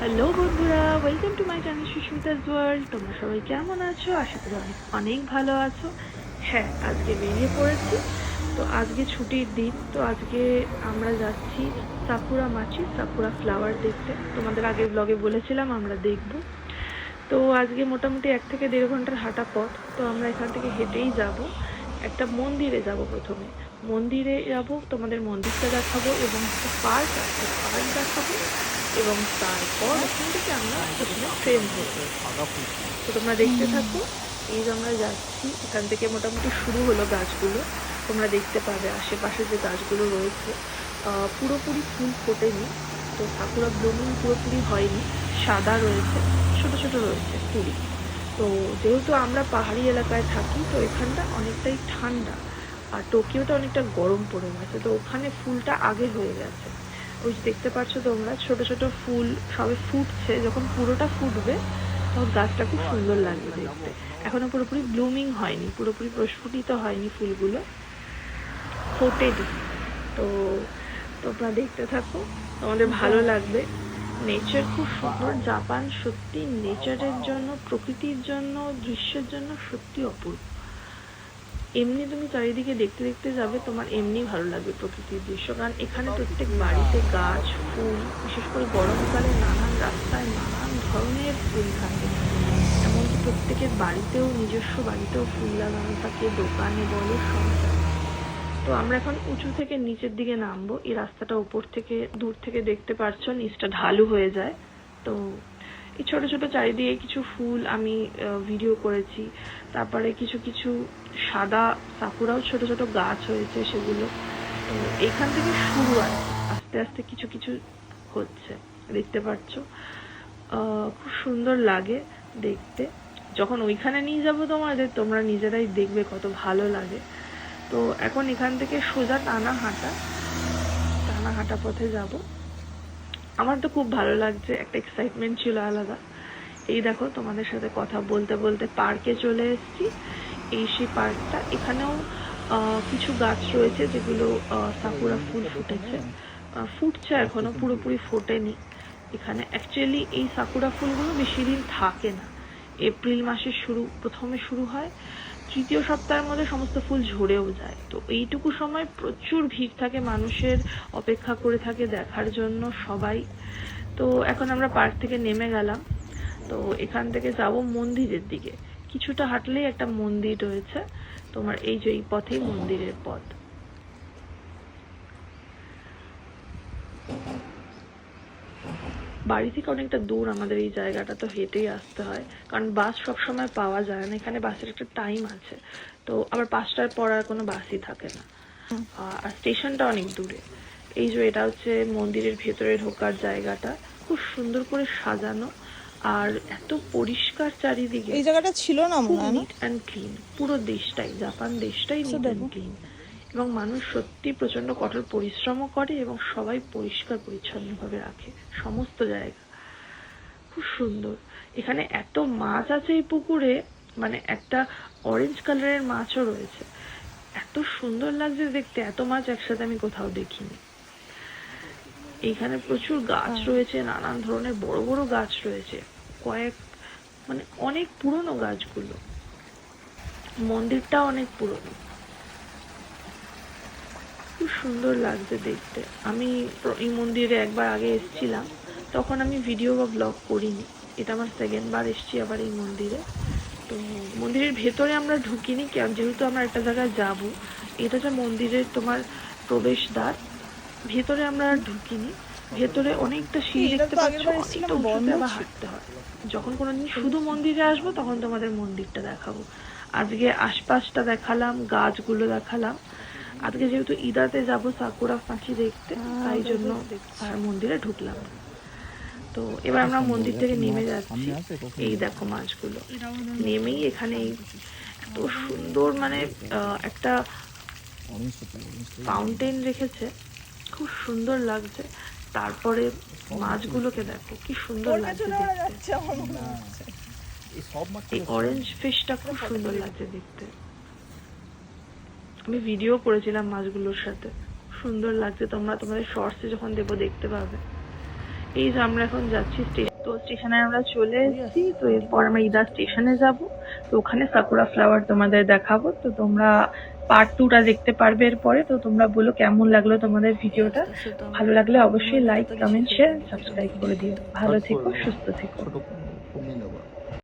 Hello বন্ধুরা welcome to my channel Susmita's world তোমরা সবাই কেমন আছো? আশা করি অনেক অনেক ভালো আছো। হ্যাঁ আজকে বেরিয়ে পড়েছি। তো আজকে ছুটির দিন, তো আজকে আমরা যাচ্ছি সাকুরা মাছি সাকুরা ফ্লাওয়ার দেখতে। তোমাদের আগের ব্লগে বলেছিলাম, আমরা দেখব। তো আজকে মোটামুটি এক থেকে দেড় ঘণ্টার হাঁটা পথ, তো আমরা এখান থেকে হেঁটেই যাব। একটা মন্দিরে যাব প্রথমে। মন্দিরে যাব, তোমাদের মন্দিরটা দেখাবো এবং একটা পার্ক আছে পার্ক দেখাবো এবং তারপর ওখান থেকে আমরা এখানে ট্রেন ধরবো তো তোমরা দেখতে থাকো, এই যে আমরা যাচ্ছি, এখান থেকে মোটামুটি শুরু হলো গাছগুলো। তোমরা দেখতে পাবে আশেপাশে যে গাছগুলো রয়েছে। পুরোপুরি ফুল ফোটেনি, তো সাকুরা ব্লুমিং পুরোপুরি হয়নি। সাদা রয়েছে, ছোট ছোট রয়েছে কুড়ি তো যেহেতু আমরা পাহাড়ি এলাকায় থাকি, তো এখানটা অনেকটাই ঠান্ডা। আর টোকিওটা অনেকটা গরম পড়ে গেছে, তো ওখানে ফুলটা আগে হয়ে গেছে। ওই যে দেখতে পাচ্ছ তোমরা, ছোট ছোট ফুল সবে ফুটছে, যখন পুরোটা ফুটবে, তখন গাছটা খুব সুন্দর লাগবে দেখতে। এখনও পুরোপুরি ব্লুমিং হয়নি, পুরোপুরি প্রস্ফুটিত হয়নি ফুলগুলো। ফোটেনি। তো তোমরা দেখতে থাকো, তোমাদের ভালো লাগবে। নেচার খুব সুন্দর জাপান সত্যি নেচারের জন্য, প্রকৃতির জন্য দৃশ্যের জন্য সত্যি অপূর্ব। এমনি তুমি চারিদিকে দেখতে দেখতে যাবে, তোমার এমনি ভালো লাগবে প্রকৃতির দৃশ্য। কারণ এখানে প্রত্যেক বাড়িতে গাছ, ফুল, বিশেষ করে গরমকালে নানান রাস্তায় নানান ধরনের ফুল থাকে। এমনকি প্রত্যেকের বাড়িতেও, নিজস্ব বাড়িতেও ফুল লাগানো থাকে, দোকানে বলো সব। তো আমরা এখন উঁচু থেকে নিচের দিকে নামবো। এই রাস্তাটা উপর থেকে দূর থেকে দেখতে পারছ নিচটা ঢালু হয়ে যায়। তো এই ছোট ছোট চারিদিকে কিছু ফুল আমি ভিডিও করেছি। তারপরে কিছু কিছু সাদা সাকুরাও ছোট ছোট গাছ হয়েছে সেগুলো। তো এখান থেকে শুরু আর। আস্তে আস্তে কিছু কিছু হচ্ছে, দেখতে পাচ্ছ। খুব সুন্দর লাগে দেখতে। যখন ওইখানে নিয়ে যাব তোমাদের, তোমরা নিজেরাই দেখবে কত ভালো লাগে। তো এখন এখান থেকে সোজা টানা হাঁটা টানা হাঁটা পথে যাব। আমার তো খুব ভালো লাগছে, একটা এক্সাইটমেন্ট ছিল আলাদা। এই দেখো, তোমাদের সাথে কথা বলতে বলতে পার্কে চলে এসেছি। এই সেই পার্কটা, এখানেও কিছু গাছ রয়েছে যেগুলো সাকুরা ফুল ফুটেছে। ফুটছে এখনও, পুরোপুরি ফোটেনি। এখানে অ্যাকচুয়ালি এই সাকুরা ফুলগুলো বেশি দিন থাকে না। এপ্রিল মাসের শুরু, প্রথমে শুরু হয়। তৃতীয় সপ্তাহের মধ্যে সমস্ত ফুল ঝরেও যায়। তো এইটুকু সময় প্রচুর ভিড় থাকে মানুষের, অপেক্ষা করে থাকে দেখার জন্য সবাই। তো এখন আমরা পার্ক থেকে নেমে গেলাম। তো এখান থেকে যাব মন্দিরের দিকে। কিছুটা হাঁটলেই একটা মন্দির রয়েছে। তোমার এই যে এই পথেই মন্দিরের পথ। বাড়ি থেকে অনেকটা দূর আমাদের এই জায়গাটা তো হেঁটেই আসতে হয়। কারণ বাস সবসময় পাওয়া যায় না এখানে বাসের একটা টাইম আছে। তো আবার পাঁচটার পর আর কোনো বাসই থাকে না। আর স্টেশনটা অনেক দূরে। এই যে এটা হচ্ছে মন্দিরের ভেতরে ঢোকার জায়গাটা খুব সুন্দর করে সাজানো। আর এত পরিষ্কার চারিদিকে। এই জায়গাটা ছিল না নিট অ্যান্ড ক্লিন পুরো দেশটাই জাপান দেশটাই নিট অ্যান্ড ক্লিন এবং মানুষ সত্যি প্রচণ্ড কঠোর পরিশ্রমও করে এবং সবাই পরিষ্কার পরিচ্ছন্নভাবে রাখে। সমস্ত জায়গা। খুব সুন্দর। এখানে এত মাছ আছে এই পুকুরে মানে একটা অরেঞ্জ কালারের মাছও রয়েছে। এত সুন্দর লাগছে দেখতে এত মাছ একসাথে আমি কোথাও দেখিনি। এইখানে প্রচুর গাছ হ্যাঁ। রয়েছে নানান ধরনের বড় বড় গাছ রয়েছে। কয়েক মানে অনেক পুরনো গাছগুলো। মন্দিরটা অনেক পুরনো। খুব সুন্দর লাগছে দেখতে। আমি এই মন্দিরে একবার আগে এসেছিলাম তখন আমি ভিডিও বা ব্লগ করিনি। এটা আমার সেকেন্ড বার এসেছি আবার এই মন্দিরে। তো মন্দিরের ভেতরে আমরা ঢুকিনি কেন যেহেতু আমরা একটা জায়গায় যাব এটা যে মন্দিরের তোমার প্রবেশদ্বার। ভেতরে আমরা ঢুকিনি। ভেতরে অনেকটা সিঁড়ি দেখতে পাচ্ছ অনেকটা বন্ধ উঁচুতে আবার হাঁটতে হয়। যখন কোনোদিন শুধু মন্দিরে আসব তখন তোমাদের মন্দিরটা দেখাবো। আজকে আশপাশটা দেখালাম গাছগুলো দেখালাম। আজকে যেহেতু ইদাতে যাব সাকুরা পাখি দেখতে হ্যাঁ, তাই জন্য আর মন্দিরে ঢুকলাম। তো এবার আমরা মন্দির থেকে নেমে যাচ্ছি। এই দেখো মাছগুলো। নেমেই এখানে এই এত সুন্দর মানে আহ, একটা ফাউন্টেন রেখেছে। খুব সুন্দর লাগছে। তারপরে মাছগুলোকে দেখো কি সুন্দর লাগছে দেখতে। এই অরেঞ্জ ফিশটা খুব সুন্দর লাগছে দেখতে। আমি ভিডিও করেছিলাম মাছগুলোর সাথে। সুন্দর লাগছে, তোমরা তোমাদের শর্টসে যখন দেবো দেখতে পাবে। এই যে আমরা এখন যাচ্ছি স্টেশন তো স্টেশনে আমরা চলে এসেছি, তো এরপর আমরা ইদা স্টেশনে যাব। তো ওখানে সাকুরা ফ্লাওয়ার তোমাদের দেখাবো। তো তোমরা পার্ট টুটা দেখতে পারবে এরপরে। তো তোমরা বলো কেমন লাগল তোমাদের ভিডিওটা ভালো লাগলে অবশ্যই লাইক কমেন্ট শেয়ার সাবস্ক্রাইব করে দিও। ভালো থেকো, সুস্থ থেকো।